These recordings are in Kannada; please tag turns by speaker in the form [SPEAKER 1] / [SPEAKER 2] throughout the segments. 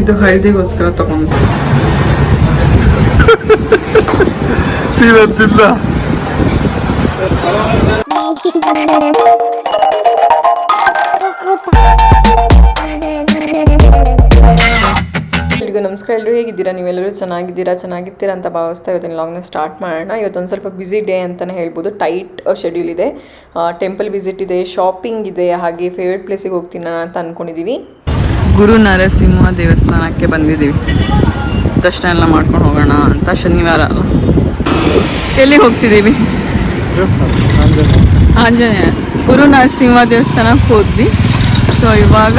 [SPEAKER 1] ಇದು ಹಳದಿಗೋಸ್ಕರ ತಗೊಂಡು. ಎಲ್ರಿಗೂ ನಮಸ್ಕಾರ. ಎಲ್ಲರೂ ಹೇಗಿದ್ದೀರಾ? ನೀವೆಲ್ಲರೂ ಚೆನ್ನಾಗಿದ್ದೀರಾ? ಚೆನ್ನಾಗಿರ್ತೀರಾ ಅಂತ ಭಾವಿಸ್ತಾ ಇವತ್ತಿನ ಲಾಗ್ನ ಸ್ಟಾರ್ಟ್ ಮಾಡೋಣ. ಇವತ್ತೊಂದು ಸ್ವಲ್ಪ ಬ್ಯುಸಿ ಡೇ ಅಂತಲೇ ಹೇಳ್ಬೋದು. ಟೈಟ್ ಶೆಡ್ಯೂಲ್ ಇದೆ. ಟೆಂಪಲ್ ವಿಸಿಟ್ ಇದೆ ಶಾಪಿಂಗ್ ಇದೆ ಹಾಗೆ ಫೇವ್ರೆಟ್ ಪ್ಲೇಸಿಗೆ ಹೋಗ್ತೀನಿ ಅಂತ ಅಂದ್ಕೊಂಡಿದ್ದೀವಿ ಗುರು ನರಸಿಂಹ ದೇವಸ್ಥಾನಕ್ಕೆ ಬಂದಿದ್ದೀವಿ. ದರ್ಶನ ಎಲ್ಲ ಮಾಡ್ಕೊಂಡು ಹೋಗೋಣ ಅಂತ ಶನಿವಾರ ಅಲ್ಲ. ಎಲ್ಲಿ ಹೋಗ್ತಿದ್ದೀವಿ? ಆಂಜನೇಯ. ಗುರು ನರಸಿಂಹ ದೇವಸ್ಥಾನಕ್ಕೆ ಹೋದ್ವಿ. ಸೊ ಇವಾಗ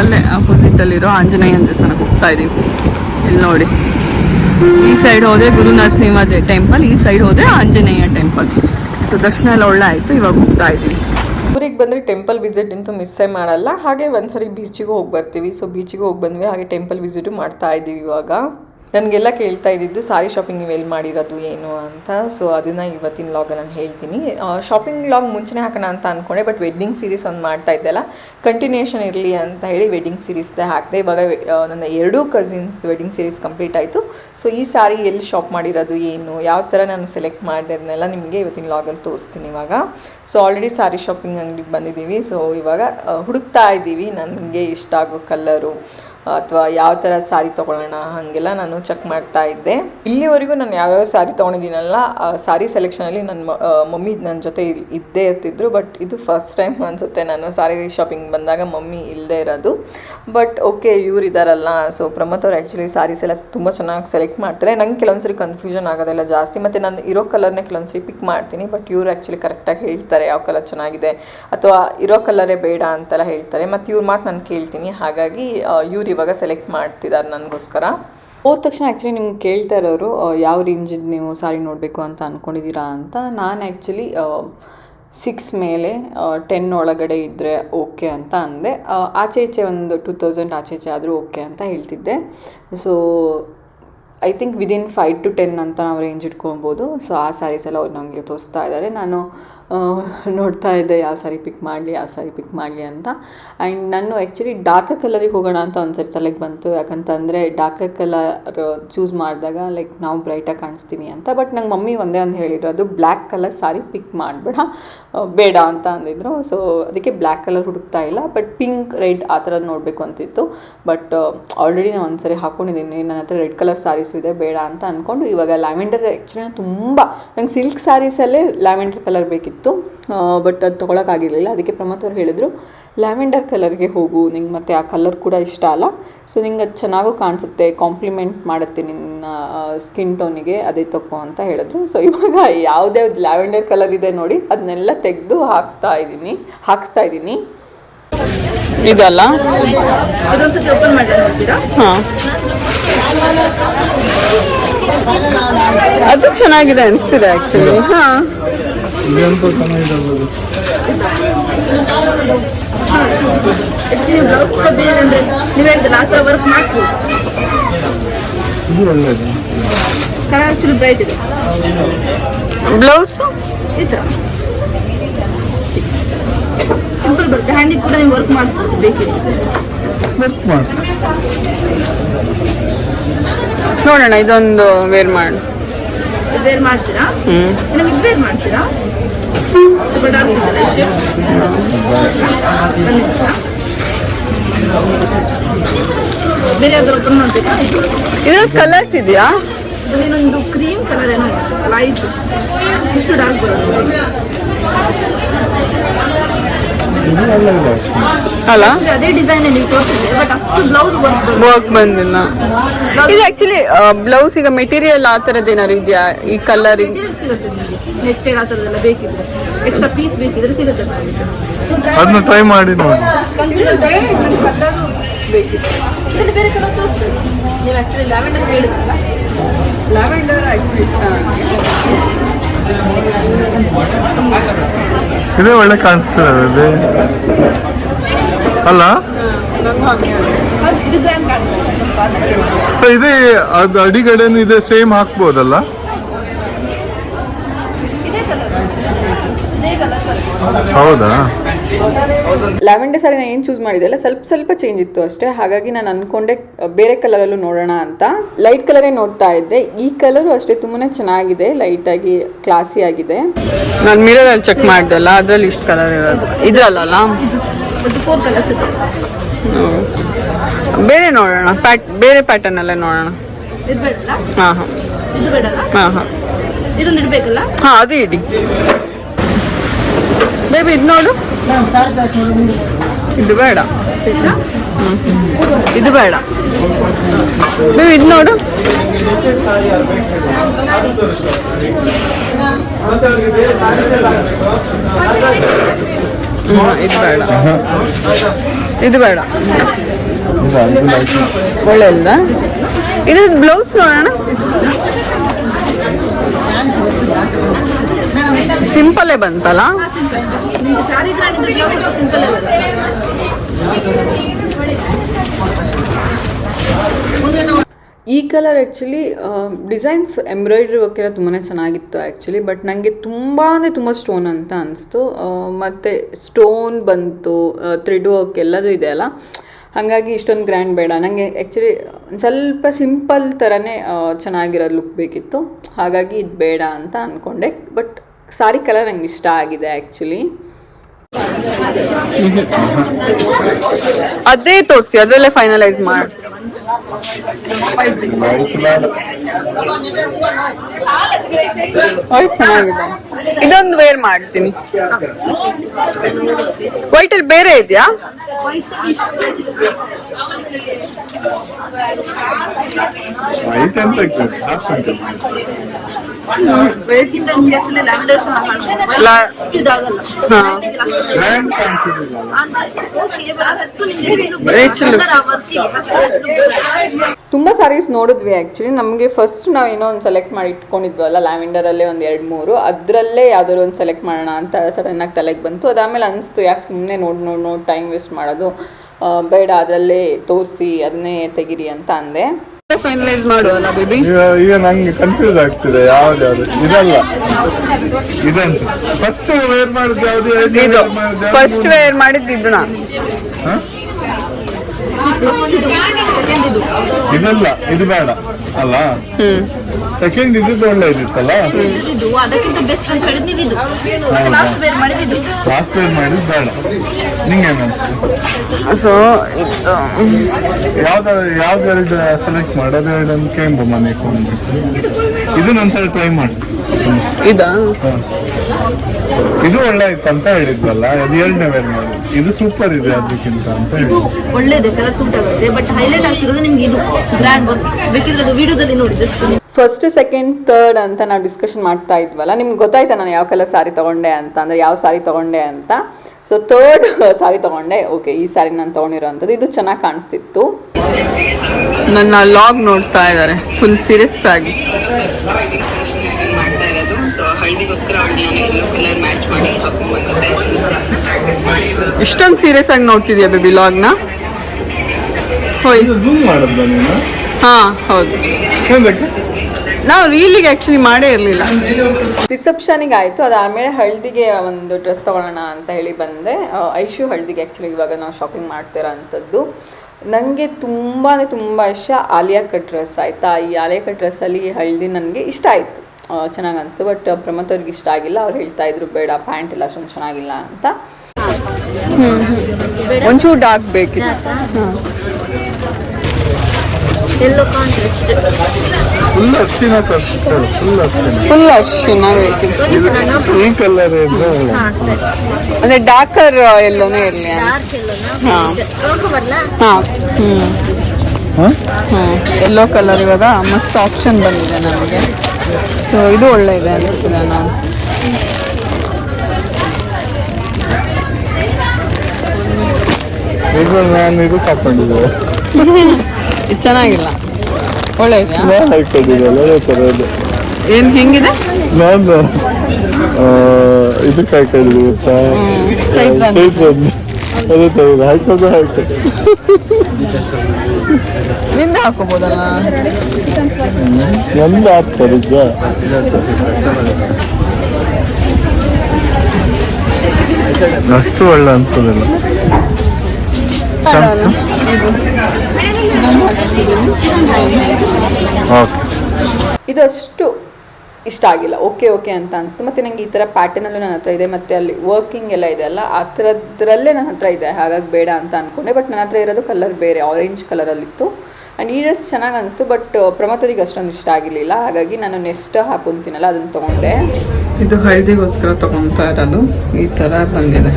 [SPEAKER 1] ಅಲ್ಲೇ ಅಪೋಸಿಟಲ್ಲಿರೋ ಆಂಜನೇಯ ದೇವಸ್ಥಾನಕ್ಕೆ ಹೋಗ್ತಾ ಇದ್ದೀವಿ. ಇಲ್ಲಿ ನೋಡಿ. ಈ ಸೈಡ್ ಹೋದ್ರೆ ಗುರು ನರಸಿಂಹ ಟೆಂಪಲ್, ಈ ಸೈಡ್ ಹೋದೆ ಆಂಜನೇಯ ಟೆಂಪಲ್. ಸೊ ದರ್ಶನ ಎಲ್ಲ ಒಳ್ಳೆ ಆಯಿತು, ಇವಾಗ ಹೋಗ್ತಾ ಇದ್ದೀವಿ. ಬಂದರೆ ಟೆಂಪಲ್ ವಿಸಿಟ್ ಅಂತೂ ಮಿಸ್ಸೇ ಮಾಡಲ್ಲ. ಹಾಗೆ ಒಂದ್ಸರಿ ಬೀಚಿಗೂ ಹೋಗಿ ಬರ್ತೀವಿ. ಸೊ ಬೀಚಿಗೆ ಹೋಗಿ ಬಂದ್ವಿ. ಹಾಗೆ ಟೆಂಪಲ್ ವಿಸಿಟು ಮಾಡ್ತಾ ಇದ್ದೀವಿ ಇವಾಗ. ನನಗೆಲ್ಲ ಕೇಳ್ತಾ ಇದ್ದಿದ್ದು, ಸಾರಿ ಶಾಪಿಂಗ್ ನೀವು ಎಲ್ಲಿ ಮಾಡಿರೋದು, ಏನು ಅಂತ. ಸೊ ಅದನ್ನು ಇವತ್ತಿನ ಲಾಗಲ್ಲಿ ನಾನು ಹೇಳ್ತೀನಿ. ಶಾಪಿಂಗ್ ಲಾಗ್ ಮುಂಚೆನೇ ಹಾಕೋಣ ಅಂತ ಅಂದ್ಕೊಂಡೆ ಬಟ್ ವೆಡ್ಡಿಂಗ್ ಸೀರೀಸ್ ಒಂದು ಮಾಡ್ತಾ ಇದ್ದೆಲ್ಲ ಕಂಟಿನ್ಯೂಷನ್ ಇರಲಿ ಅಂತ ಹೇಳಿ ವೆಡ್ಡಿಂಗ್ ಸೀರೀಸ್ದೇ ಹಾಕಿದೆ. ಇವಾಗ ನನ್ನ ಎರಡೂ ಕಸಿನ್ಸ್ ವೆಡ್ಡಿಂಗ್ ಸೀರೀಸ್ ಕಂಪ್ಲೀಟ್ ಆಯಿತು. ಸೊ ಈ ಸಾರಿ ಎಲ್ಲಿ ಶಾಪ್ ಮಾಡಿರೋದು, ಏನು, ಯಾವ ಥರ ನಾನು ಸೆಲೆಕ್ಟ್ ಮಾಡಿದೆ ಅದನ್ನೆಲ್ಲ ನಿಮಗೆ ಇವತ್ತಿನ ಲಾಗಲ್ಲಿ ತೋರಿಸ್ತೀನಿ ಇವಾಗ. ಸೊ ಆಲ್ರೆಡಿ ಸಾರಿ ಶಾಪಿಂಗ್ ಅಂಗಡಿಗೆ ಬಂದಿದ್ದೀವಿ. ಸೊ ಇವಾಗ ಹುಡುಕ್ತಾ ಇದ್ದೀವಿ. ನನಗೆ ಇಷ್ಟ ಆಗೋ ಕಲರು ಅಥವಾ ಯಾವ ಥರ ಸಾರಿ ತೊಗೊಳ್ಳೋಣ, ಹಾಗೆಲ್ಲ ನಾನು ಚೆಕ್ ಮಾಡ್ತಾ ಇದ್ದೆ. ಇಲ್ಲಿವರೆಗೂ ನಾನು ಯಾವ್ಯಾವ ಸಾರಿ ತೊಗೊಂಡಿದ್ದೀನಲ್ಲ, ಆ ಸಾರಿ ಸೆಲೆಕ್ಷನಲ್ಲಿ ನನ್ನ ಮಮ್ಮಿ ನನ್ನ ಜೊತೆ ಇದ್ದೇ ಇರ್ತಿದ್ರು ಬಟ್ ಇದು ಫಸ್ಟ್ ಟೈಮ್ ಅನಿಸುತ್ತೆ ನಾನು ಸಾರಿ ಶಾಪಿಂಗ್ ಬಂದಾಗ ಮಮ್ಮಿ ಇಲ್ಲದೇ ಇರೋದು. ಬಟ್ ಓಕೆ ಇವ್ರು ಇದ್ದಾರಲ್ಲ ಸೊ ಪ್ರಮೋದ್ ಅವ್ರು ಆ್ಯಕ್ಚುಲಿ ಸಾರೀಸ್ ಎಲ್ಲ ತುಂಬ ಚೆನ್ನಾಗಿ ಸೆಲೆಕ್ಟ್ ಮಾಡ್ತಾರೆ. ನಂಗೆ ಕೆಲವೊಂದ್ಸರಿ ಕನ್ಫ್ಯೂಷನ್ ಆಗೋದೆಲ್ಲ ಜಾಸ್ತಿ, ಮತ್ತು ನಾನು ಇರೋ ಕಲರ್ನೇ ಕೆಲವೊಂದ್ಸರಿ ಪಿಕ್ ಮಾಡ್ತೀನಿ ಬಟ್ ಇವ್ರು ಆ್ಯಕ್ಚುಲಿ ಕರೆಕ್ಟಾಗಿ ಹೇಳ್ತಾರೆ ಯಾವ ಕಲರ್ ಚೆನ್ನಾಗಿದೆ, ಅಥವಾ ಇರೋ ಕಲರೇ ಬೇಡ ಅಂತೆಲ್ಲ ಹೇಳ್ತಾರೆ, ಮತ್ತು ಇವ್ರ ಮಾತು ನಾನು ಕೇಳ್ತೀನಿ. ಹಾಗಾಗಿ ಇವ್ರು ಇವಾಗ ಸೆಲೆಕ್ಟ್ ಮಾಡ್ತಿದ್ದಾರೆ ನನಗೋಸ್ಕರ. ಹೋದ ತಕ್ಷಣ ಆ್ಯಕ್ಚುಲಿ ನಿಮ್ಗೆ ಕೇಳ್ತಾ ಇರೋರು ಯಾವ ರೇಂಜಿದ್ದು ನೀವು ಸಾರಿ ನೋಡಬೇಕು ಅಂತ ಅಂದ್ಕೊಂಡಿದ್ದೀರಾ ಅಂತ. ನಾನು ಆ್ಯಕ್ಚುಲಿ ಸಿಕ್ಸ್ ಮೇಲೆ ಟೆನ್ ಒಳಗಡೆ ಇದ್ದರೆ ಓಕೆ ಅಂತ ಅಂದೆ. ಆಚೆ ಈಚೆ ಒಂದು ಟೂ ತೌಸಂಡ್ ಆಚೆ ಈಚೆ ಆದರೂ ಓಕೆ ಅಂತ ಹೇಳ್ತಿದ್ದೆ. So I think within five to ten ಅಂತ ನಾವು ರೇಂಜ್ ಇಟ್ಕೊಬೋದು. ಸೊ ಆ ಸ್ಯಾರೀಸ್ ಎಲ್ಲ ಅವ್ರು ನನಗೆ ತೋರಿಸ್ತಾ ಇದ್ದಾರೆ ನಾನು ನೋಡ್ತಾ ಇದ್ದೆ ಯಾವ ಸಾರಿ ಪಿಕ್ ಮಾಡಲಿ ಯಾವ ಸಾರಿ ಪಿಕ್ ಮಾಡಲಿ ಅಂತ. ಆ್ಯಂಡ್ ನಾನು ಆ್ಯಕ್ಚುಲಿ ಡಾರ್ಕರ್ ಕಲರಿಗೆ ಹೋಗೋಣ ಅಂತ ಒಂದ್ಸರಿ ತಲೆಗೆ ಬಂತು. ಯಾಕಂತಂದರೆ ಡಾರ್ಕರ್ ಕಲರ್ ಚೂಸ್ ಮಾಡಿದಾಗ ಲೈಕ್ ನಾವು ಬ್ರೈಟಾಗಿ ಕಾಣಿಸ್ತೀವಿ ಅಂತ. ಬಟ್ ನಂಗೆ ಮಮ್ಮಿ ಒಂದೇ ಒಂದು ಹೇಳಿದ್ರು ಅದು ಬ್ಲ್ಯಾಕ್ ಕಲರ್ ಸಾರಿ ಪಿಕ್ ಮಾಡಬೇಡ ಬೇಡ ಅಂತ ಅಂದಿದ್ರು. ಸೊ ಅದಕ್ಕೆ ಬ್ಲ್ಯಾಕ್ ಕಲರ್ ಹುಡುಕ್ತಾ ಇಲ್ಲ. ಬಟ್ ಪಿಂಕ್ ರೆಡ್ ಆ ಥರ ನೋಡಬೇಕು ಅಂತಿತ್ತು. ಬಟ್ ಆಲ್ರೆಡಿ ನಾನು ಒಂದ್ಸರಿ ಹಾಕ್ಕೊಂಡಿದ್ದೀನಿ ನನ್ನ ಹತ್ರ ರೆಡ್ ಕಲರ್ ಸ್ಯಾರೀಸು ಇದೆ ಬೇಡ ಅಂತ ಅಂದ್ಕೊಂಡು ಇವಾಗ ಲ್ಯಾವೆಂಡರ್ ಆ್ಯಕ್ಚುಲಿ ತುಂಬ ನಂಗೆ ಸಿಲ್ಕ್ ಸ್ಯಾರೀಸಲ್ಲೇ ಲ್ಯಾವೆಂಡರ್ ಕಲರ್ ಬೇಕಿತ್ತು. ಬಟ್ ಅದು ತೊಗೊಳಕ್ಕಾಗಿರಲಿಲ್ಲ. ಅದಕ್ಕೆ ಪ್ರಮೋದ್ ಅವ್ರು ಹೇಳಿದರು ಲ್ಯಾವೆಂಡರ್ ಕಲರ್ಗೆ ಹೋಗು ನಿಂಗೆ ಮತ್ತು ಆ ಕಲರ್ ಕೂಡ ಇಷ್ಟ ಅಲ್ಲ. ಸೊ ನಿಂಗೆ ಅದು ಚೆನ್ನಾಗೂ ಕಾಣಿಸುತ್ತೆ ಕಾಂಪ್ಲಿಮೆಂಟ್ ಮಾಡುತ್ತೆ ನಿನ್ನ ಸ್ಕಿನ್ ಟೋನಿಗೆ ಅದೇ ತಗೋ ಅಂತ ಹೇಳಿದ್ರು. ಸೊ ಇವಾಗ ಯಾವುದ್ಯಾವ್ದು ಲ್ಯಾವೆಂಡರ್ ಕಲರ್ ಇದೆ ನೋಡಿ ಅದನ್ನೆಲ್ಲ ತೆಗೆದು ಹಾಕ್ತಾ ಇದ್ದೀನಿ ಹಾಕಿಸ್ತಾ ಇದ್ದೀನಿ ಇದಲ್ಲ? ಹಾಂ. ಅದು ಚೆನ್ನಾಗಿದೆ ಅನಿಸ್ತಿದೆ ಆ್ಯಕ್ಚುಲಿ ಹಾಂ.
[SPEAKER 2] ಬ್ಲೌಸ್ ಕೂಡ ಬೇರೆ ಅಂದ್ರೆ ನೀವು ಹೇಳಿದ್ರೆ ಆ ಥರ ವರ್ಕ್
[SPEAKER 3] ಒಳ್ಳೇದು.
[SPEAKER 2] ಕಲರ್ ಆಕ್ಚುಲಿ ಬ್ರೈಟ್ ಇದೆ.
[SPEAKER 1] ಬ್ಲೌಸು
[SPEAKER 2] ಈ ಥರ. ಸಿಂಪಲ್ ಬರುತ್ತೆ ಹ್ಯಾಂಡಿಗೆ ಕೂಡ ನೀವು ವರ್ಕ್ ಮಾಡ್ಬೋದು ಬೇಕಿದೆ
[SPEAKER 3] ವರ್ಕ್ ಮಾಡಿ
[SPEAKER 1] ನೋಡೋಣ ಇದೊಂದು ವೇರ್ ಮಾಡಿ.
[SPEAKER 2] ವೇರ್ ಮಾಡ್ತೀರಾ? ನಿಮಗೆ ಬೇರೆ ಮಾಡ್ತೀರಾ? ಇದೆ ಬೇರೆ ಯಾವ್ದಾದ್ರು ಓಪನ್ ಮಾಡಬೇಕಾ
[SPEAKER 1] ಇದು ಕಲರ್ಸ್ ಇದೆಯಾ?
[SPEAKER 2] ಇನ್ನೊಂದು ಕ್ರೀಮ್ ಕಲರ್ ಏನೋ ಇದೆ. ಲೈಟ್ ಇಷ್ಟು ಡಾರ್ಕ್
[SPEAKER 3] ಇದು
[SPEAKER 1] ಅಲ್ಲ?
[SPEAKER 2] ಅದೇ ಡಿಸೈನ್ ಬಟ್ ಅಷ್ಟು ಬ್ಲೌಸ್ ವರ್ಕ್
[SPEAKER 1] ವರ್ಕ್ ಬಂದಿಲ್ಲ. ಇದು ಆ್ಯಕ್ಚುಲಿ ಬ್ಲೌಸ್ ಈಗ ಮೆಟೀರಿಯಲ್ ಆ ಥರದ್ದು ಏನಾದ್ರು ಇದೆಯಾ? ಈ ಕಲರ್
[SPEAKER 2] ಮೆಟೀರಿಯಲ್ ಸಿಗುತ್ತೆ ನಿಮಗೆ. ನೆಟ್ಟೆಡ್ ಆ ಥರದ್ದೆಲ್ಲ ಬೇಕಿದ್ರೆ. ಎಕ್ಸ್ಟ್ರಾ ಪೀಸ್ ಬೇಕಿದ್ರೆ ಸಿಗುತ್ತೆ
[SPEAKER 3] ಅದನ್ನ ಟ್ರೈ ಮಾಡಿ ನೋಡಿ.
[SPEAKER 2] ಇದರಲ್ಲಿ ಬೇರೆ ಕಲರ್ ತೋರಿಸ್ತದೆ ನೀವು ಆ್ಯಕ್ಚುಲಿ ಲ್ಯಾವೆಂಡರ್ ಹೇಳಿದ್ರಲ್ಲ.
[SPEAKER 1] ಲ್ಯಾವೆಂಡರ್ ಆ್ಯಕ್ಚುಲಿ
[SPEAKER 3] ಇದೇ ಒಳ್ಳೆ ಕಾಣಿಸ್ತದೆ ಅಲ್ಲ? ಸೊ ಇದೇ ಅದು ಅಡಿಗಡೆನು ಇದೆ ಸೇಮ್ ಹಾಕ್ಬೋದಲ್ಲ? ಹೌದಾ?
[SPEAKER 1] ಲ್ಯಾವೆಂಡರ್ ಸಾರಿ ನಾನು ಏನು ಚೂಸ್ ಮಾಡಿದೆ ಅಲ್ಲ ಸ್ವಲ್ಪ ಸ್ವಲ್ಪ ಚೇಂಜ್ ಇತ್ತು ಅಷ್ಟೇ. ಹಾಗಾಗಿ ನಾನು ಅಂದ್ಕೊಂಡೆ ಬೇರೆ ಕಲರಲ್ಲೂ ನೋಡೋಣ ಅಂತ. ಲೈಟ್ ಕಲರೇ ನೋಡ್ತಾ ಇದ್ದೆ. ಈ ಕಲರು ಅಷ್ಟೇ ತುಂಬಾ ಚೆನ್ನಾಗಿದೆ ಲೈಟಾಗಿ ಕ್ಲಾಸಿ ಆಗಿದೆ. ನಾನು ಮಿರರಲ್ಲಿ ಚೆಕ್ ಮಾಡಿದೆ ಅಲ್ಲ ಅದರಲ್ಲಿ ಇಷ್ಟು ಕಲರ್ ಇರೋದು. ಇದ್ರಲ್ಲ ಬೇರೆ ನೋಡೋಣ ಪ್ಯಾಟ್ ಬೇರೆ ಪ್ಯಾಟರ್ನ್ ಅಲ್ಲೇ ನೋಡೋಣ.
[SPEAKER 2] ಇದು ಬೇಡಲ್ಲ
[SPEAKER 1] ಹಾಂ ಹಾಂ.
[SPEAKER 2] ಇದು ಬೇಡಲ್ಲ
[SPEAKER 1] ಹಾಂ ಹಾಂ.
[SPEAKER 2] ಇದೊಂದು ಇಡ್ಬೇಕಲ್ಲ?
[SPEAKER 1] ಹಾಂ ಅದು ಇಡಿ. ಬೇಬಿ ಇದು ನೋಡು. ಇದು ಬೇಡ
[SPEAKER 2] ಬೇಕಾ
[SPEAKER 1] ಇದು ಬೇಡ ಬೇಬಿ ಇದು ನೋಡು ಹ್ಮ್, ಇದು ಬೇಡ ಇದು ಬೇಡ ಒಳ್ಳೆ ಅಲ್ವಾ ಇದು ಬ್ಲೌಸ್ ನೋಡೋಣ ಸಿಂಪಲ್ಲೇ ಬಂತಲ್ಲ ಈ ಕಲರ್ ಆ್ಯಕ್ಚುಲಿ ಡಿಸೈನ್ಸ್ ಎಂಬ್ರಾಯ್ಡ್ರಿ ವರ್ಕೆಲ್ಲ ತುಂಬಾ ಚೆನ್ನಾಗಿತ್ತು ಆ್ಯಕ್ಚುಲಿ ಬಟ್ ನನಗೆ ತುಂಬಾ ತುಂಬ ಸ್ಟೋನ್ ಅಂತ ಅನಿಸ್ತು. ಮತ್ತು ಸ್ಟೋನ್ ಬಂತು ಥ್ರೆಡ್ ವರ್ಕ್ ಎಲ್ಲದೂ ಇದೆ ಅಲ್ಲ. ಹಾಗಾಗಿ ಇಷ್ಟೊಂದು ಗ್ರ್ಯಾಂಡ್ ಬೇಡ. ನನಗೆ ಆ್ಯಕ್ಚುಲಿ ಸ್ವಲ್ಪ ಸಿಂಪಲ್ ಥರನೇ ಚೆನ್ನಾಗಿರೋ ಲುಕ್ ಬೇಕಿತ್ತು. ಹಾಗಾಗಿ ಇದು ಬೇಡ ಅಂತ ಅಂದ್ಕೊಂಡೆ ಬಟ್ ಸಾರಿ ಕಲರ್ ನಂಗೆ ಇಷ್ಟ ಆಗಿದೆ ಆ್ಯಕ್ಚುಲಿ ಅದೇ ತೋರಿಸಿ ಅದರಲ್ಲೇ ಫೈನಲೈಸ್ ಮಾಡಿ. ಚೆನ್ನಾಗಿದೆ ಇದೊಂದು ವೇರ್ ಮಾಡ್ತೀನಿ. ವೈಟ್ ಅಲ್ಲಿ ಬೇರೆ ಇದೆಯಾ?
[SPEAKER 3] ವೈಟ್ ಅಂತ
[SPEAKER 1] ತುಂಬ ಸಾರೀಸ್ ನೋಡಿದ್ವಿ ಆ್ಯಕ್ಚುಲಿ ನಮಗೆ ಫಸ್ಟ್ ನಾವು ಏನೋ ಒಂದು ಸೆಲೆಕ್ಟ್ ಮಾಡಿ ಇಟ್ಕೊಂಡಿದ್ವಲ್ಲ ಲ್ಯಾವೆಂಡರಲ್ಲೇ ಒಂದು ಎರಡು ಮೂರು. ಅದರಲ್ಲೇ ಯಾವ್ದಾದ್ರು ಒಂದು ಸೆಲೆಕ್ಟ್ ಮಾಡೋಣ ಅಂತ ಸಡನ್ನಾಗಿ ತಲೆಗೆ ಬಂತು. ಅದಾದಮೇಲೆ ಅನಿಸ್ತು ಯಾಕೆ ಸುಮ್ಮನೆ ನೋಡಿ ನೋಡಿ ನೋಡಿ ಟೈಮ್ ವೇಸ್ಟ್ ಮಾಡೋದು? ಬೇಡ ಅದರಲ್ಲೇ ತೋರಿಸಿ ಅದನ್ನೇ ತೆಗಿರಿ ಅಂತ ಅಂದೆ. ಫೈನಲೈಸ್ ಮಾಡುವಲ್ಲ ಬೇಬಿ
[SPEAKER 3] ಈಗ ನಂಗೆ ಕನ್ಫ್ಯೂಸ್ ಆಗ್ತಿದೆ ಯಾವ್ದು ಯಾವ್ದು ಇದಲ್ಲ. ಇದಂತ? ಫಸ್ಟ್ ವೇರ್ ಮಾಡಿದ್ದು ಯಾವ್ದು
[SPEAKER 1] ಇದು.
[SPEAKER 3] ಮಾಡಿದ್ದು ಯಾವ್ದು?
[SPEAKER 1] ಫಸ್ಟ್ ವೇರ್ ಮಾಡಿದ್ದು ಇದನ್ನ
[SPEAKER 3] ಹ?
[SPEAKER 2] First ಇದು second ಇದು
[SPEAKER 3] ಇದಲ್ಲ ಇದು ಬೇಡ. ಅಲ್ಲ? ಸೆಕೆಂಡ್ ಇದ್ದಿದ್ದು ಒಳ್ಳೆದಿತ್ತಲ್ಲ
[SPEAKER 2] ಅದಕ್ಕಿಂತ ಬೆಸ್ಟ್ ಅಂತ ಹೇಳಿದ್ ನೀವು ಇದು ಮತ್ತೆ ಲಾಸ್ಟ್ ವೇರ್ ಮಾಡಿದ್ದು
[SPEAKER 3] ಲಾಸ್ಟ್ ವೇರ್ ಮಾಡಿದ್ದು ಬೇಡ. ನಿಂಗೆ ಅನಿಸ್ತು?
[SPEAKER 1] ಸೊ
[SPEAKER 3] ಯಾವ್ದು ಯಾವ್ದು ಎರಡು ಸೆಲೆಕ್ಟ್ ಮಾಡೋದು ಎರಡು ಅಂತ ಕೇಂಬ ಮನೆ ಇದು ಒಂದ್ಸಲ ಟ್ರೈ ಮಾಡಿ.
[SPEAKER 1] ಇದಾ?
[SPEAKER 3] ಇದು ಒಳ್ಳೆ ಇತ್ತು ಅಂತ ಹೇಳಿದ್ವಲ್ಲ ಅದು ಎರಡನೇ ವೇರ್ ಮಾಡಿ. ಇದು ಸೂಪರ್ ಇದೆ ಅದಕ್ಕಿಂತ ಅಂತ
[SPEAKER 2] ಇದು
[SPEAKER 3] ಹೇಳಿ
[SPEAKER 2] ಒಳ್ಳೇದೆ ಕಲರ್ ಸೂಟ್ ಆಗುತ್ತೆ. ಬಟ್ ಹೈಲೈಟ್ ಆಗ್ತಿರೋದು ನಿಮ್ಗೆ ಇದು ಗ್ರ್ಯಾಂಡ್ ವರ್ಕ್ ಬೇಕಿದ್ರೆ ಅದು ವಿಡಿಯೋದಲ್ಲಿ ನೋಡಿ
[SPEAKER 1] ಫಸ್ಟ್ ಸೆಕೆಂಡ್ ಥರ್ಡ್ ಅಂತ ನಾವು ಡಿಸ್ಕಷನ್ ಮಾಡ್ತಾ ಇದ್ವಲ್ಲ ನಿಮ್ಗೆ ಗೊತ್ತಾಯ್ತಾ ನಾನು ಯಾವ ಕಲರ್ ಸಾರಿ ತೊಗೊಂಡೆ ಅಂತ ಅಂದರೆ ಯಾವ ಸಾರಿ ತೊಗೊಂಡೆ ಅಂತ? ಸೊ ಥರ್ಡ್ ಸಾರಿ ತೊಗೊಂಡೆ. ಓಕೆ ಈ ಸಾರಿ ನಾನು ತೊಗೊಂಡಿರೋವಂಥದ್ದು ಇದು ಚೆನ್ನಾಗಿ ಕಾಣಿಸ್ತಿತ್ತು. ನನ್ನ ಲಾಗ್ ನೋಡ್ತಾ ಇದ್ದಾರೆ. ಫುಲ್ ಸೀರಿಯಸ್ ಆಗಿ.
[SPEAKER 4] ಸೊ ಹಳದಿಗೋಸ್ಕರ ಅವಳು ನಾನು ಎಲ್ಲೋ ಕಲರ್ ಮ್ಯಾಚ್ ಮಾಡಿ ಹಾಕೊಂಡ್ಬಂದಿದ್ದೆ.
[SPEAKER 1] ಇಷ್ಟೊಂದು ಸೀರಿಯಸ್ ಆಗಿ ನೋಡ್ತಿದ್ಯಾ ಬೇಬಿ ಲಾಗ್ನ ಹೋಯ್. ಹಾಂ ಹೌದು. ನಾವು ರೀಲಿಗೆ ಆ್ಯಕ್ಚುಲಿ ಮಾಡೇ ಇರಲಿಲ್ಲ. ರಿಸೆಪ್ಷನಿಗೆ ಆಯಿತು ಅದಾದಮೇಲೆ ಹಳದಿಗೆ ಒಂದು ಡ್ರೆಸ್ ತೊಗೊಳ್ಳೋಣ ಅಂತ ಹೇಳಿ ಬಂದೆ. ಐಶು ಹಳದಿಗೆ ಆ್ಯಕ್ಚುಲಿ ಇವಾಗ ನಾವು ಶಾಪಿಂಗ್ ಮಾಡ್ತಿರೋ ಅಂಥದ್ದು. ನನಗೆ ತುಂಬಾ ತುಂಬ ಇಷ್ಟ ಆಲಿಯಾ ಕಟ್ ಡ್ರೆಸ್ ಆಯಿತಾ? ಈ ಆಲಿಯಾ ಕಟ್ ಡ್ರೆಸ್ಸಲ್ಲಿ ಹಳದಿ ನನಗೆ ಇಷ್ಟ ಆಯಿತು. ಚೆನ್ನಾಗಿ ಅನಿಸ್ತು ಬಟ್ ಪ್ರಮೋತ್ ಅವ್ರಿಗೆ ಇಷ್ಟ ಆಗಿಲ್ಲ. ಅವ್ರು ಹೇಳ್ತಾ ಇದ್ರು ಬೇಡ ಪ್ಯಾಂಟ್ ಎಲ್ಲ ಅಷ್ಟೊಂದು ಚೆನ್ನಾಗಿಲ್ಲ ಅಂತ. ಒಂಚೂರು ಡಾರ್ಕ್ ಬೇಕಿತ್ತು.
[SPEAKER 3] ಫುಲ್ ಅಷ್ಟಿನ ಫುಲ್ ಅಷ್ಟಿನ
[SPEAKER 1] ಫುಲ್ ಅಶ್ವಿನ ಬೇಕಿತ್ತು
[SPEAKER 3] ಈ ಕಲರ್
[SPEAKER 1] ಅಂದರೆ ಡಾರ್ಕರ್ ಎಲ್ಲೋನೇ ಇರಲಿ ಹಾಂ. ಹಾಂ. ಹ್ಞೂ ಎಲ್ಲೋ ಕಲರ್ ಇವಾಗ ಮಸ್ತ್ ಆಪ್ಷನ್ ಬಂದಿದೆ ನಮಗೆ. ಸೊ ಇದು ಒಳ್ಳೆ ಇದೆ ಅನಿಸ್ತಿದೆ ನಾನು
[SPEAKER 3] ಇದು
[SPEAKER 1] ಚೆನ್ನಾಗಿಲ್ಲ. ಒಳ್ಳೆ ಇದೆಯಾ
[SPEAKER 3] ನಾನು ಹಾಕೊಂಡಿದ್ದಲ್ಲ ಅದೇ ಥರ ಇದು
[SPEAKER 1] ಏನು ಹೆಂಗಿದೆ?
[SPEAKER 3] ನಾನು ಇದಕ್ಕೆ ಗೊತ್ತಾ?
[SPEAKER 1] ಚೈತ್ರ.
[SPEAKER 3] ಅದೇ ಇದು ಹಾಕೋದು
[SPEAKER 1] ನಿಂದ ಹಾಕೋಬೋದಲ್ಲ?
[SPEAKER 3] ಅಷ್ಟು ಒಳ್ಳೆ ಅನ್ಸೋದಿಲ್ಲ.
[SPEAKER 5] ಇದು ಅಷ್ಟು ಇಷ್ಟ ಆಗಿಲ್ಲ. ಓಕೆ ಓಕೆ ಅಂತ ಅನ್ಸುತ್ತೆ ಮತ್ತೆ ನನಗೆ ಈ ಥರ ಪ್ಯಾಟರ್ನಲ್ಲೂ ನನ್ನ ಹತ್ರ ಇದೆ. ಮತ್ತೆ ಅಲ್ಲಿ ವರ್ಕಿಂಗ್ ಎಲ್ಲ ಇದೆ ಅಲ್ಲ ಆ ಥರದ್ರಲ್ಲೇ ನನ್ನ ಹತ್ರ ಇದೆ. ಹಾಗಾಗಿ ಬೇಡ ಅಂತ ಅನ್ಕೊಂಡೆ. ಬಟ್ ನನ್ನ ಹತ್ರ ಇರೋದು ಕಲರ್ ಬೇರೆ ಆರೆಂಜ್ ಕಲರಲ್ಲಿತ್ತು ಆ್ಯಂಡ್ ಈ ಡ್ರೆಸ್ ಚೆನ್ನಾಗಿ ಅನಿಸ್ತು ಬಟ್ ಪ್ರಮೋದರಿಗೆ ಅಷ್ಟೊಂದು ಇಷ್ಟ ಆಗಿರಲಿಲ್ಲ. ಹಾಗಾಗಿ ನಾನು ನೆಕ್ಸ್ಟ್ ಹಾಕೊಂತೀನಲ್ಲ ಅದನ್ನು ತೊಗೊಂಡೆ. ಇದು ಹಳದಿಗೋಸ್ಕರ ತೊಗೊತಾ ಇರೋದು. ಈ ಥರ ಬಂದಿದೆ.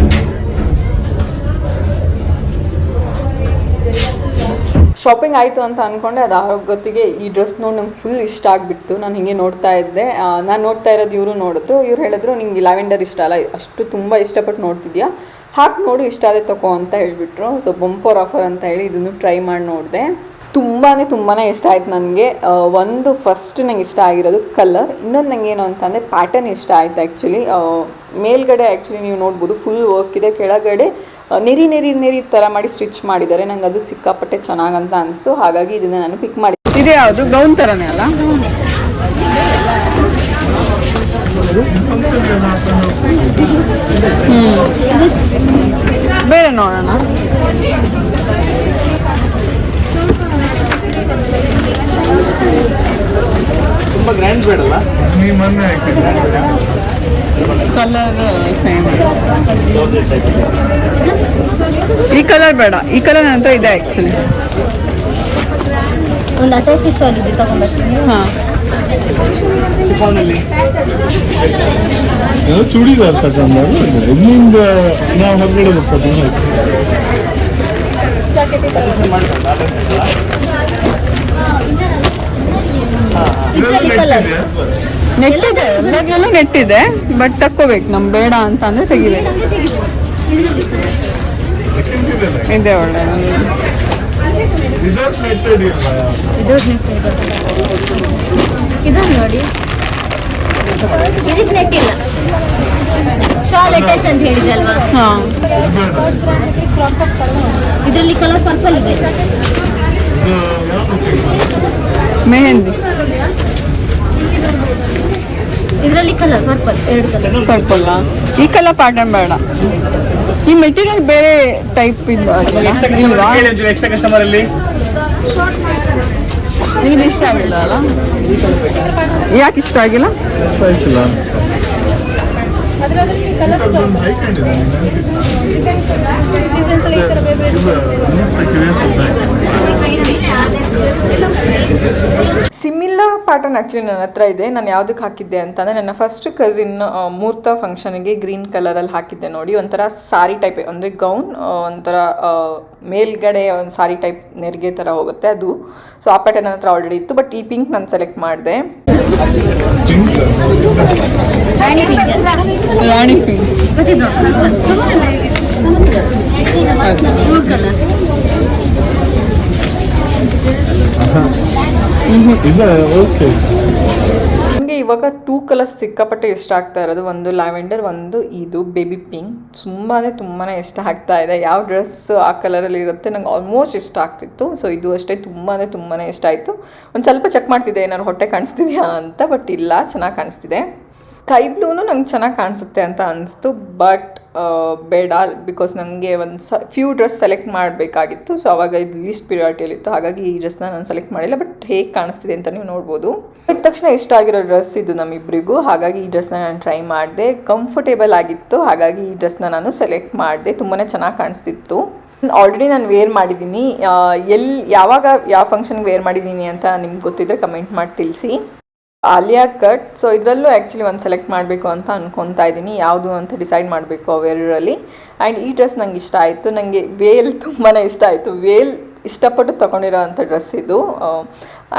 [SPEAKER 5] ಶಾಪಿಂಗ್ ಆಯಿತು ಅಂತ ಅಂದ್ಕೊಂಡೆ ಅದು ಆರೋಗ್ಯತಿಗೆ ಈ ಡ್ರೆಸ್ ನೋಡಿ ನಂಗೆ ಫುಲ್ ಇಷ್ಟ ಆಗಿಬಿಡ್ತು. ನಾನು ಹಿಂಗೆ ನೋಡ್ತಾ ಇದ್ದೆ. ನಾನು ನೋಡ್ತಾ ಇರೋದು ಇವರು ನೋಡಿದ್ರು. ಇವ್ರು ಹೇಳಿದ್ರು ನಿಂಗೆ ಲ್ಯಾವೆಂಡರ್ ಇಷ್ಟ ಅಲ್ಲ ಅಷ್ಟು ತುಂಬ ಇಷ್ಟಪಟ್ಟು ನೋಡ್ತಿದ್ಯಾ? ಹಾಕಿ ನೋಡು ಇಷ್ಟ ಅದೇ ತಗೋ ಅಂತ ಹೇಳಿಬಿಟ್ರು. ಸೊ ಬಂಪರ್ ಆಫರ್ ಅಂತ ಹೇಳಿ ಇದನ್ನು ಟ್ರೈ ಮಾಡಿ ನೋಡಿದೆ. ತುಂಬಾ ತುಂಬಾ ಇಷ್ಟ ಆಯ್ತು ನನಗೆ. ಒಂದು ಫಸ್ಟ್ ನಂಗೆ ಇಷ್ಟ ಆಗಿರೋದು ಕಲರ್ ಇನ್ನೊಂದು ನಂಗೆ ಏನು ಅಂತಂದರೆ ಪ್ಯಾಟರ್ನ್ ಇಷ್ಟ ಆಯ್ತು ಆ್ಯಕ್ಚುಲಿ ಮೇಲ್ಗಡೆ ಆ್ಯಕ್ಚುಲಿ ನೀವು ನೋಡ್ಬೋದು ಫುಲ್ ವರ್ಕ್ ಇದೆ. ಕೆಳಗಡೆ ನೆರಿ ನೆರಿ ನೆರಿ ಥರ ಮಾಡಿ ಸ್ಟಿಚ್ ಮಾಡಿದ್ದಾರೆ. ನಂಗೆ ಅದು ಸಿಕ್ಕಾಪಟ್ಟೆ ಚೆನ್ನಾಗಂತ ಅನಿಸ್ತು. ಹಾಗಾಗಿ ಇದನ್ನು ನಾನು ಪಿಕ್ ಮಾಡಿ ಇದೇ ಯಾವುದು? ಗೌನ್ ಥರನೇ ಅಲ್ಲ? ಬೇರೆ ನೋಡೋಣ.
[SPEAKER 3] ನೀ ಮೊನ್ನೆ ಹಾಕಿದ್ದೆ
[SPEAKER 5] ಕಲರ್ ಸೇಮ್ ಈ ಕಲರ್ ಬೇಡ. ಈ ಕಲರ್ ನಂತರ ಇದೆ ಆ್ಯಕ್ಚುಲಿ
[SPEAKER 6] ಒಂದು ಅಟ್ಯಾಚಿ ಶಾಲ್ ಇದೆ ತಗೊಂಡ್ಬರ್ತೀನಿ
[SPEAKER 5] ಹಾಂ.
[SPEAKER 3] ಚೂಡಿದಾರ್ ಇಲ್ಲಿಂದ ನಾವು ಹೊರಗಡೆ ಬರ್ತೀವಿ
[SPEAKER 6] ಇದರಲ್ಲಿ ಕಲರ್
[SPEAKER 5] ನೆಟ್ ಇದೆ ಎಲ್ಲದರಲ್ಲೂ ನೆಟ್ ಇದೆ ಬಟ್ ತಕ್ಕೋಬೇಕು ನಮ್ ಬೇಡ ಅಂತ ಅಂದ್ರೆ ತೆಗಿಬೇಕು. ಇದೆ ಒಳ್ಳೆ
[SPEAKER 3] ಇದಕ್ಕೆ ನೆಟ್ಟೆಡ್ ಇಲ್ಲ
[SPEAKER 6] ಇದು ನೋಡಿ. ಇದಕ್ಕೆ ನೆಟ್ ಇಲ್ಲ ಶಾಲ್ ಅಟ್ಯಾಚ್ ಅಂತ ಹೇಳಿದೆ ಅಲ್ವಾ
[SPEAKER 5] ಹಾ
[SPEAKER 6] ಇದರಲ್ಲಿ ಕಲರ್ ಪರ್ಪಲ್ ಇದೆ.
[SPEAKER 5] ಮೆಹಂದಿ.
[SPEAKER 6] ಇದರಲ್ಲಿ ಕಲರ್ ಪರ್ಪಲ್ ಎರಡು ಕಲರ್
[SPEAKER 5] ಪರ್ಪಲ್ ಈ ಕಲರ್ ಪ್ಯಾಟರ್ನ್ ಬೇಡ. ಈ ಮೆಟೀರಿಯಲ್ ಬೇರೆ ಟೈಪ್
[SPEAKER 1] ಎಕ್ಸ್ಟ್ರಾ ಕಸ್ಟಮರ್ ಅಲ್ಲಿ
[SPEAKER 5] ನಿಮ್ಗೆ ಇಷ್ಟ ಆಗಿಲ್ಲ ಅಲ್ಲ? ಯಾಕೆ ಇಷ್ಟ ಆಗಿಲ್ಲ. ಸಿಮಿಲರ್ ಪ್ಯಾಟರ್ನ್ ಆ್ಯಕ್ಚುಲಿ ನನ್ನ ಹತ್ರ ಇದೆ. ನಾನು ಯಾವುದಕ್ಕೆ ಹಾಕಿದ್ದೆ ಅಂತಂದರೆ ನನ್ನ ಫಸ್ಟ್ ಕಸಿನ್ ಮುಹೂರ್ತ ಫಂಕ್ಷನ್ಗೆ ಗ್ರೀನ್ ಕಲರಲ್ಲಿ ಹಾಕಿದ್ದೆ ನೋಡಿ. ಒಂಥರ ಸಾರಿ ಟೈಪ್ ಅಂದರೆ ಗೌನ್ ಒಂಥರ ಮೇಲ್ಗಡೆ ಒಂದು ಸಾರಿ ಟೈಪ್ ನೆರಿಗೆ ಥರ ಹೋಗುತ್ತೆ ಅದು. ಸೊ ಆ ಪ್ಯಾಟರ್ನ್ ನನ್ನ ಹತ್ರ ಆಲ್ರೆಡಿ ಇತ್ತು ಬಟ್ ಈ ಪಿಂಕ್ ನಾನು ಸೆಲೆಕ್ಟ್ ಮಾಡಿದೆ.
[SPEAKER 6] ರಾಣಿ ಪಿಂಕ್
[SPEAKER 3] ಇಲ್ಲ ಓಕೆ
[SPEAKER 5] ನನಗೆ ಇವಾಗ ಟೂ ಕಲರ್ಸ್ ಸಿಕ್ಕಾಪಟ್ಟೆ ಇಷ್ಟ ಆಗ್ತಾ ಇರೋದು. ಒಂದು ಲ್ಯಾವೆಂಡರ್ ಒಂದು ಇದು ಬೇಬಿ ಪಿಂಕ್ ತುಂಬಾ ತುಂಬಾ ಇಷ್ಟ ಆಗ್ತಾ ಇದೆ. ಯಾವ ಡ್ರೆಸ್ ಆ ಕಲರಲ್ಲಿ ಇರುತ್ತೆ ನಂಗೆ ಆಲ್ಮೋಸ್ಟ್ ಇಷ್ಟ ಆಗ್ತಿತ್ತು. ಸೊ ಇದು ಅಷ್ಟೇ ತುಂಬಾ ತುಂಬಾ ಇಷ್ಟ ಆಯಿತು. ಒಂದು ಸ್ವಲ್ಪ ಚೆಕ್ ಮಾಡ್ತಿದ್ದೆ ಏನಾದ್ರು ಹೊಟ್ಟೆ ಕಾಣಿಸ್ತಿದ್ಯಾ ಅಂತ ಬಟ್ ಇಲ್ಲ ಚೆನ್ನಾಗಿ ಕಾಣಿಸ್ತಿದೆ. ಸ್ಕೈ ಬ್ಲೂನು ನಂಗೆ ಚೆನ್ನಾಗಿ ಕಾಣಿಸುತ್ತೆ ಅಂತ ಅನಿಸ್ತು ಬಟ್ ಬೇಡ ಬಿಕಾಸ್ ನನಗೆ ಒಂದು ಸ ಫ್ಯೂ ಡ್ರೆಸ್ ಸೆಲೆಕ್ಟ್ ಮಾಡಬೇಕಾಗಿತ್ತು ಸೊ ಅವಾಗ ಇದು ಲೀಸ್ಟ್ ಪ್ರಿಯಾರಿಟಿಯಲ್ಲಿತ್ತು ಹಾಗಾಗಿ ಈ ಡ್ರೆಸ್ನ ನಾನು ಸೆಲೆಕ್ಟ್ ಮಾಡಿಲ್ಲ ಬಟ್ ಹೇಗೆ ಕಾಣಿಸ್ತಿದೆ ಅಂತ ನೀವು ನೋಡ್ಬೋದು. ಇದ್ದ ತಕ್ಷಣ ಇಷ್ಟ ಆಗಿರೋ ಡ್ರೆಸ್ ಇದು ನಮ್ಮಿಬ್ಬರಿಗೂ ಹಾಗಾಗಿ ಈ ಡ್ರೆಸ್ನ ನಾನು ಟ್ರೈ ಮಾಡಿದೆ. ಕಂಫರ್ಟೇಬಲ್ ಆಗಿತ್ತು, ಹಾಗಾಗಿ ಈ ಡ್ರೆಸ್ನ ನಾನು ಸೆಲೆಕ್ಟ್ ಮಾಡಿದೆ. ತುಂಬಾ ಚೆನ್ನಾಗಿ ಕಾಣಿಸ್ತಿತ್ತು. ಆಲ್ರೆಡಿ ನಾನು ವೇರ್ ಮಾಡಿದ್ದೀನಿ. ಎಲ್ಲಿ ಯಾವಾಗ, ಯಾವ ಫಂಕ್ಷನ್ಗೆ ವೇರ್ ಮಾಡಿದ್ದೀನಿ ಅಂತ ನಿಮ್ಗೆ ಗೊತ್ತಿದ್ರೆ ಕಮೆಂಟ್ ಮಾಡಿ ತಿಳಿಸಿ. ಆಲಿಯಾ ಕಟ್. ಸೊ ಇದರಲ್ಲೂ ಆ್ಯಕ್ಚುಲಿ ಒಂದು ಸೆಲೆಕ್ಟ್ ಮಾಡಬೇಕು ಅಂತ ಅಂದ್ಕೊತಾ ಇದ್ದೀನಿ. ಯಾವುದು ಅಂತ ಡಿಸೈಡ್ ಮಾಡಬೇಕು ಅವೆರಡರಲ್ಲಿ ಆ್ಯಂಡ್ ಈ ಡ್ರೆಸ್ ನಂಗೆ ಇಷ್ಟ ಆಯಿತು. ನನಗೆ ವೇಲ್ ತುಂಬಾ ಇಷ್ಟ ಆಯಿತು. ವೇಲ್ ಇಷ್ಟಪಟ್ಟು ತೊಗೊಂಡಿರೋ ಅಂಥ ಡ್ರೆಸ್ ಇದು.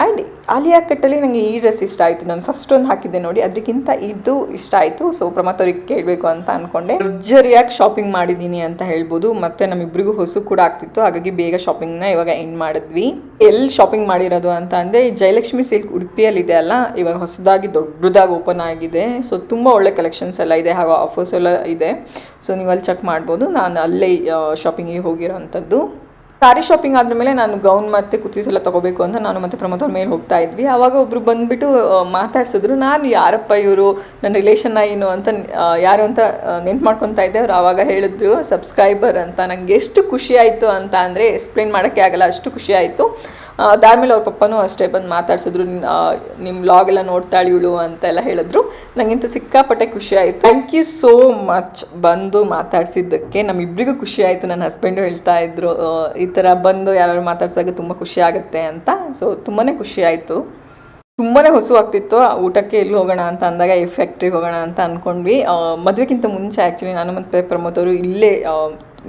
[SPEAKER 5] ಆ್ಯಂಡ್ ಆಲಿಯಾ ಕಟ್ಟಲ್ಲಿ ನನಗೆ ಈ ಡ್ರೆಸ್ ಇಷ್ಟ ಆಯಿತು. ನಾನು ಫಸ್ಟ್ ಒಂದು ಹಾಕಿದ್ದೆ ನೋಡಿ. ಅದಕ್ಕಿಂತ ಇದು ಇಷ್ಟ ಆಯಿತು. ಸೊ ಪ್ರಮಾತ್ ಅವ್ರಿಗೆ ಕೇಳಬೇಕು ಅಂತ ಅಂದ್ಕೊಂಡೆ ಭರ್ಜರಿಯಾಗಿ ಶಾಪಿಂಗ್ ಮಾಡಿದ್ದೀನಿ ಅಂತ ಹೇಳ್ಬೋದು. ಮತ್ತು ನಮ್ಮಿಬ್ಬರಿಗೂ ಹೊಸು ಕೂಡ ಆಗ್ತಿತ್ತು. ಹಾಗಾಗಿ ಬೇಗ ಶಾಪಿಂಗ್ನ ಇವಾಗ ಎಂಡ್ ಮಾಡಿದ್ವಿ. ಎಲ್ಲಿ ಶಾಪಿಂಗ್ ಮಾಡಿರೋದು ಅಂತ ಅಂದರೆ ಜಯಲಕ್ಷ್ಮಿ ಸಿಲ್ಕ್ ಉಡುಪಿಯಲ್ಲಿ ಇದೆ ಅಲ್ಲ. ಇವಾಗ ಹೊಸದಾಗಿ ದೊಡ್ಡದಾಗಿ ಓಪನ್ ಆಗಿದೆ. ಸೊ ತುಂಬ ಒಳ್ಳೆ ಕಲೆಕ್ಷನ್ಸ್ ಎಲ್ಲ ಇದೆ. ಹಾಗೂ ಆಫರ್ಸ್ ಎಲ್ಲ ಇದೆ. ಸೊ ನೀವು ಅಲ್ಲಿ ಚೆಕ್ ಮಾಡ್ಬೋದು. ನಾನು ಅಲ್ಲೇ ಶಾಪಿಂಗಿಗೆ ಹೋಗಿರೋ ಅಂಥದ್ದು ಸಾರಿ ಶಾಪಿಂಗ್ ಆದಮೇಲೆ ನಾನು ಗೌನ್ ಮತ್ತು ಕುರ್ತೀಸ್ ಎಲ್ಲ ತಗೋಬೇಕು ಅಂತ ನಾನು ಮತ್ತೆ ಪ್ರಮೋದ್ ಅವ್ರ ಮೇಲೆ ಹೋಗ್ತಾ ಇದ್ವಿ. ಆವಾಗ ಒಬ್ರು ಬಂದ್ಬಿಟ್ಟು ಮಾತಾಡ್ಸಿದ್ರು. ನಾನು ಯಾರಪ್ಪ ಇವರು? ನನ್ನ ರಿಲೇಷನ್ ಏನು? ಅಂತ ಯಾರು ಅಂತ ನೆನ್ಪು ಮಾಡ್ಕೊತಾ ಇದ್ದೆ. ಅವ್ರು ಆವಾಗ ಹೇಳಿದ್ರು, ಸಬ್ಸ್ಕ್ರೈಬರ್ ಅಂತ. ನಂಗೆ ಎಷ್ಟು ಖುಷಿ ಆಯಿತು ಅಂತ ಅಂದರೆ ಎಕ್ಸ್ಪ್ಲೇನ್ ಮಾಡೋಕ್ಕೆ ಆಗಲ್ಲ. ಅಷ್ಟು ಖುಷಿ ಆಯಿತು. ಅದಾದಮೇಲೆ ಅವ್ರ ಪಪ್ಪನೂ ಅಷ್ಟೇ ಬಂದು ಮಾತಾಡ್ಸಿದ್ರು ನಿಮ್ಮ ಲಾಗ್ ಎಲ್ಲ ನೋಡ್ತಾಳೆ ಇವಳು ಅಂತೆಲ್ಲ ಹೇಳಿದ್ರು. ನನಗಿಂತ ಸಿಕ್ಕಾಪಟ್ಟೆ ಖುಷಿ ಆಯಿತು. ಥ್ಯಾಂಕ್ ಯು ಸೋ ಮಚ್ ಬಂದು ಮಾತಾಡ್ಸಿದ್ದಕ್ಕೆ. ನಮ್ಮಿಬ್ಬರಿಗೂ ಖುಷಿ ಆಯಿತು. ನನ್ನ ಹಸ್ಬೆಂಡು ಹೇಳ್ತಾ ಇದ್ರು ಈ ಥರ ಬಂದು ಯಾರು ಮಾತಾಡ್ಸಿದಾಗ ತುಂಬ ಖುಷಿ ಆಗುತ್ತೆ ಅಂತ. ಸೊ ತುಂಬಾ ಖುಷಿ ಆಯಿತು. ತುಂಬಾ ಹೊಸು ಆಗ್ತಿತ್ತು. ಊಟಕ್ಕೆ ಎಲ್ಲಿ ಹೋಗೋಣ ಅಂತ ಅಂದಾಗ, ಈ ಫ್ಯಾಕ್ಟ್ರಿಗೆ ಹೋಗೋಣ ಅಂತ ಅಂದ್ಕೊಂಡ್ವಿ ಮದುವೆಗಿಂತ ಮುಂಚೆ ಆ್ಯಕ್ಚುಲಿ ನಾನು ಮತ್ತು ಪ್ರಮೋದ್ ಅವರು ಇಲ್ಲೇ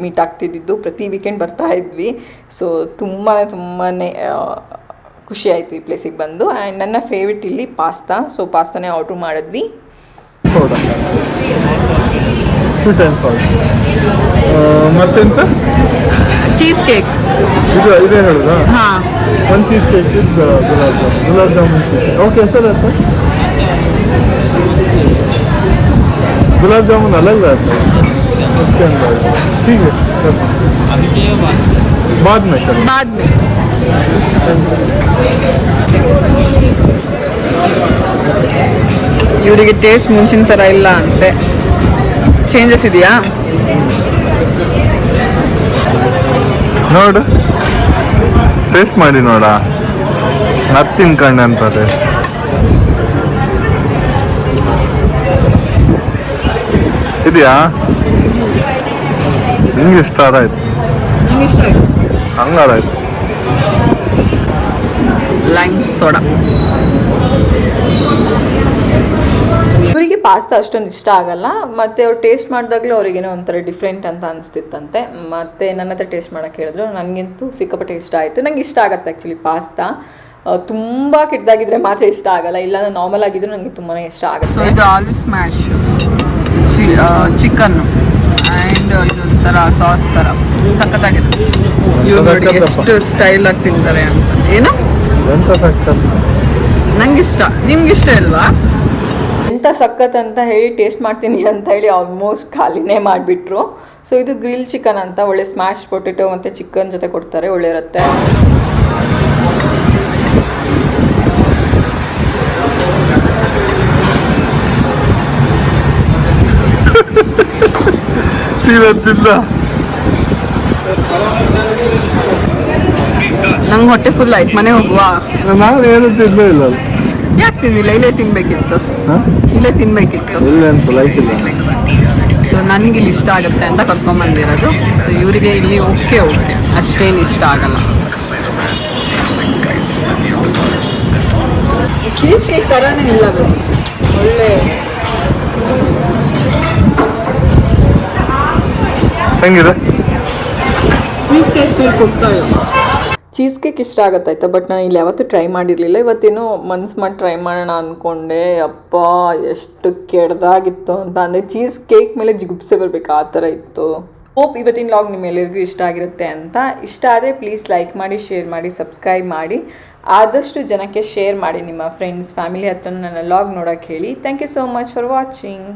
[SPEAKER 5] ಮೀಟ್ ಆಗ್ತಿದ್ದಿದ್ದು. ಪ್ರತಿ ವೀಕೆಂಡ್ ಬರ್ತಾ ಇದ್ವಿ. ಸೊ ತುಂಬಾ ತುಂಬಾ ಖುಷಿ ಆಯಿತು ಈ ಪ್ಲೇಸಿಗೆ ಬಂದು. ಆ್ಯಂಡ್ ನನ್ನ ಫೇವ್ರೆಟ್ ಇಲ್ಲಿ ಪಾಸ್ತಾ. ಸೊ ಪಾಸ್ತಾನೇ ಆರ್ಡ್ರ್ ಮಾಡಿದ್ವಿ.
[SPEAKER 3] ಮತ್ತೆಂತ?
[SPEAKER 5] ಚೀಸ್ ಕೇಕ್
[SPEAKER 3] ಇದು ಇದೇ ಹೇಳುದಾ?
[SPEAKER 5] ಹಾಂ.
[SPEAKER 3] ಒಂದು cheese cake gulab jamun. Gulab jamun okay sir ಅಂತ ಗುಲಾಬ್ ಜಾಮೂನ್ ಅಲ್ಲ उसके अंदर ठीक है कर बाद में कर
[SPEAKER 5] ಬಾದ್ ಮೇ ಇವರಿಗೆ ಟೇಸ್ಟ್ ಮುಂಚಿನ ಥರ ಇಲ್ಲ ಅಂತೆ ಚೇಂಜಸ್ ಇದೆಯಾ
[SPEAKER 3] ನೋಡು ಟೇಸ್ಟ್ ಮಾಡಿ ನೋಡ ಅದು ತಿನ್ಕಂಡು ಅಂತಾರೆ ಇದೆಯಾ ನಿಂಗೆ ಇಷ್ಟ ಆಯ್ತು. ಹಂಗಾರಾಯ್ತು
[SPEAKER 5] ಲೈಮ್ ಸೋಡಾ ಇವರಿಗೆ ಪಾಸ್ತಾ ಅಷ್ಟೊಂದು ಇಷ್ಟ ಆಗಲ್ಲ ಮತ್ತು ಅವ್ರು ಟೇಸ್ಟ್ ಮಾಡಿದಾಗಲೂ ಅವ್ರಿಗೇನೋ ಒಂಥರ ಡಿಫ್ರೆಂಟ್ ಅಂತ ಅನಿಸ್ತಿತ್ತಂತೆ. ಮತ್ತು ನನ್ನ ಹತ್ರ ಟೇಸ್ಟ್ ಮಾಡೋಕ್ಕೆ ಹೇಳಿದ್ರು ನನಗಂತೂ ಸಿಕ್ಕಾಪಟ್ಟೆ ಇಷ್ಟ ಆಯಿತು. ನಂಗೆ ಇಷ್ಟ ಆಗುತ್ತೆ ಆ್ಯಕ್ಚುಲಿ ಪಾಸ್ತಾ ತುಂಬ ಕೆಟ್ಟದಾಗಿದ್ರೆ ಮಾತ್ರ ಇಷ್ಟ ಆಗಲ್ಲ ಇಲ್ಲ ನಾರ್ಮಲ್ ಆಗಿದ್ರು ನನಗೆ ತುಂಬಾ ಇಷ್ಟ ಆಗುತ್ತೆ. ಸೊ ಆ್ಯಂಡ್ ಇದೊಂಥರ ಸಾಸ್ ಥರ. ಸಖತ್ತಾಗಿದೆ. ಇವ್ರು ನೋಡಿ ಎಷ್ಟು ಸ್ಟೈಲ್ ಆಗಿ ತಿಂತಾರೆ ಅಂತ. ಏನು?
[SPEAKER 3] ನಂಗಿಷ್ಟ ಫ್ಯಾಕ್ಟರ್
[SPEAKER 5] ನಂಗೆ ಇಷ್ಟ ನಿಮ್ಗೆ ಇಷ್ಟ ಇಲ್ವಾ ಎಂತ ಸಖತ್ ಅಂತ ಹೇಳಿ ಟೇಸ್ಟ್ ಮಾಡ್ತೀನಿ ಅಂತ ಹೇಳಿ ಆಲ್ಮೋಸ್ಟ್ ಖಾಲಿನೇ ಮಾಡಿಬಿಟ್ರು. ಸೊ ಇದು ಗ್ರಿಲ್ ಚಿಕನ್ ಅಂತ ಒಳ್ಳೆ ಸ್ಮ್ಯಾಶ್ ಪೊಟೆಟೊ ಮತ್ತು ಚಿಕನ್ ಜೊತೆ ಕೊಡ್ತಾರೆ ಒಳ್ಳೆ ಇರುತ್ತೆ.
[SPEAKER 3] ತಿನ್ನತ್ತಿಲ್ಲ
[SPEAKER 5] ನಂಗೆ ಹೊಟ್ಟೆ ಫುಲ್ ಆಯ್ತು. ಮನೆ ಹೋಗುವ?
[SPEAKER 3] ನಾನು ಏನು ತಿನ್ನಲೇ ಇಲ್ಲ.
[SPEAKER 5] ಯಾಕೆ ತಿನ್ನಿಲ್ಲ? ಇಲ್ಲೇ ತಿನ್ಬೇಕಿತ್ತು. ಇಲ್ಲೇ ತಿನ್ಬೇಕಿತ್ತು. ಸೊ ನನಗೆ ಇಲ್ಲಿ ಇಷ್ಟ ಆಗುತ್ತೆ ಅಂತ ಕರ್ಕೊಂಬಂದಿರೋದು ಸೊ ಇವರಿಗೆ ಇಲ್ಲಿ ಓಕೆ ಓಕೆ ಅಷ್ಟೇನು ಇಷ್ಟ ಆಗಲ್ಲ. ಚೀಸ್ ಕೇಕ್ ಥರನೇ ಇಲ್ಲ ಒಳ್ಳೆ.
[SPEAKER 3] ಹೆಂಗಿದೆ?
[SPEAKER 5] ಚೀಸ್ ಕೇಕ್ ಫೀಲ್ ಕೊಡ್ತಾ ಇಲ್ಲ. ಚೀಸ್ ಕೇಕ್ ಇಷ್ಟ ಆಗುತ್ತಾಯ್ತಾ ಬಟ್ ನಾನು ಇಲ್ಲಿ ಯಾವತ್ತೂ ಟ್ರೈ ಮಾಡಿರಲಿಲ್ಲ. ಇವತ್ತೇನೋ ಮನ್ಸು ಮಾಡಿ ಟ್ರೈ ಮಾಡೋಣ ಅಂದ್ಕೊಂಡೆ ಅಪ್ಪ ಎಷ್ಟು ಕೆಡ್ದಾಗಿತ್ತು ಅಂತ. ಅಂದರೆ ಚೀಸ್ ಕೇಕ್ ಮೇಲೆ ಜಿಗುಪ್ಸೆ ಬರಬೇಕು ಆ ಥರ ಇತ್ತು. ಹೋಪ್ ಇವತ್ತಿನ ಲಾಗ್ ನಿಮ್ಮೆಲ್ಲರಿಗೂ ಇಷ್ಟ ಆಗಿರುತ್ತೆ ಅಂತ. ಇಷ್ಟ ಆದರೆ ಪ್ಲೀಸ್ ಲೈಕ್ ಮಾಡಿ ಶೇರ್ ಮಾಡಿ ಸಬ್ಸ್ಕ್ರೈಬ್ ಮಾಡಿ. ಆದಷ್ಟು ಜನಕ್ಕೆ ಶೇರ್ ಮಾಡಿ ನಿಮ್ಮ ಫ್ರೆಂಡ್ಸ್ ಫ್ಯಾಮಿಲಿ ಹತ್ರ ನನ್ನ ಲಾಗ್ ನೋಡೋಕ್ಕೆ ಹೇಳಿ. Thank you so much for watching